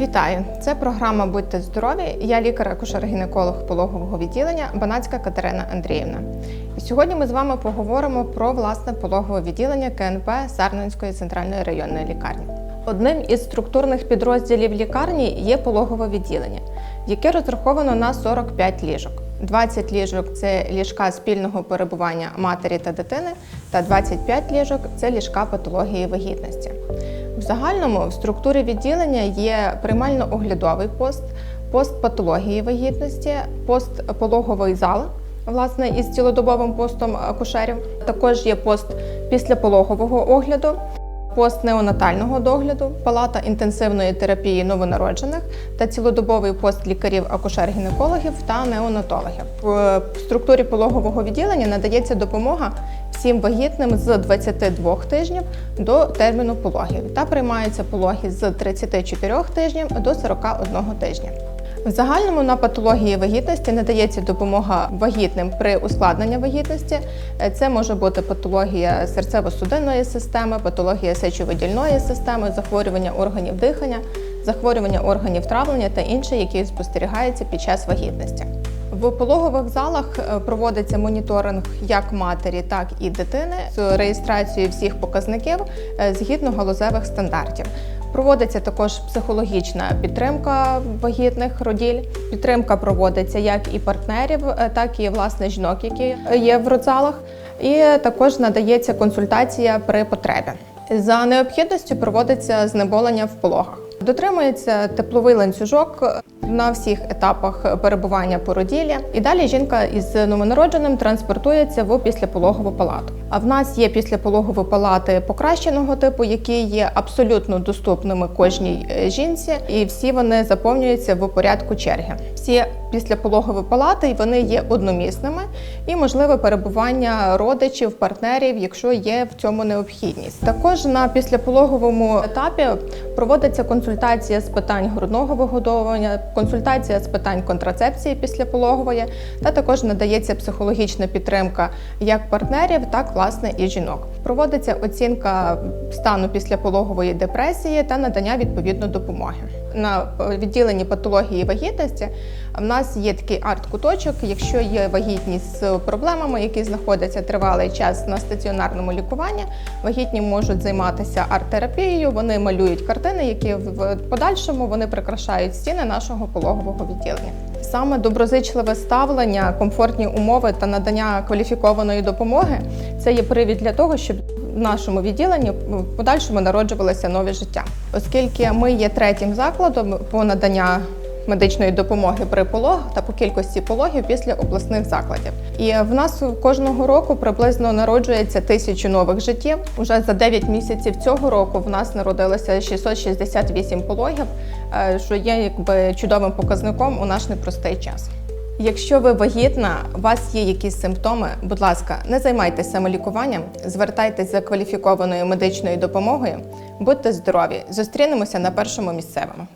Вітаю! Це програма Будьте здорові. Я лікар-акушер-гінеколог пологового відділення Банацька Катерина Андріївна. І сьогодні ми з вами поговоримо про власне пологове відділення КНП Сарненської центральної районної лікарні. Одним із структурних підрозділів лікарні є пологове відділення, яке розраховано на 45 ліжок. 20 ліжок це ліжка спільного перебування матері та дитини, та 25 ліжок це ліжка патології вагітності. В загальному в структурі відділення є приймально-оглядовий пост, пост патології вагітності, пост пологовий зал, власне, із цілодобовим постом акушерів. Також є пост післяпологового огляду, пост неонатального догляду, палата інтенсивної терапії новонароджених та цілодобовий пост лікарів акушер-гінекологів та неонатологів. В структурі пологового відділення надається допомога всім вагітним з 22 тижнів до терміну пологів та приймаються пологи з 34 тижнів до 41 тижня. В загальному на патології вагітності надається допомога вагітним при ускладненні вагітності. Е, Це може бути патологія серцево-судинної системи, патологія сечовидільної системи, захворювання органів дихання, захворювання органів травлення та інші, які спостерігаються під час вагітності. В пологових залах е, проводиться моніторинг як матері, так і дитини з реєстрацією всіх показників е, згідно галузевих стандартів. Проводиться також психологічна підтримка вагітних роділь. Підтримка проводиться як і партнерів, е, так і власне жінок, які є в родзалах. І також надається консультація при потребі. За необхідністю проводиться знеболення в пологах. Дотримується тепловий ланцюжок на всіх етапах перебування породілля. І далі жінка із новонародженим транспортується в післяпологову палату. А в нас є післяпологові палати покращеного типу, які є абсолютно доступними кожній е, жінці, і всі вони заповнюються в порядку черги. Всі післяпологові палати вони є одномісними і можливе перебування родичів, партнерів, якщо є в цьому необхідність. Також на післяпологовому етапі проводиться консультація з питань грудного вигодовування, консультація з питань контрацепції післяпологової, та також надається психологічна підтримка як партнерів, так власне і жінок. Проводиться оцінка стану післяпологової депресії та надання відповідної допомоги. На відділенні патології вагітності в нас є такий арт-куточок. Якщо є вагітність з проблемами, які знаходяться тривалий час на стаціонарному лікуванні, вагітні можуть займатися арт-терапією. Вони малюють картини, які в подальшому вони прикрашають стіни нашого пологового відділення. Саме доброзичливе ставлення, комфортні умови та надання кваліфікованої допомоги це є привід для того, щоб нашому відділенні в подальшому народжувалося нове життя, оскільки ми є третім закладом по надання медичної допомоги при пологах та по кількості пологів після обласних закладів. І в нас кожного року приблизно народжується тисячу нових життів. Уже за 9 місяців цього року в нас народилося 668 пологів, е, що є якби чудовим показником у наш непростий час. Якщо ви вагітна, у вас є якісь симптоми, будь ласка, не займайтеся самолікуванням, звертайтеся за кваліфікованою медичною допомогою. Будьте здорові! Зустрінемося на першому місцевому.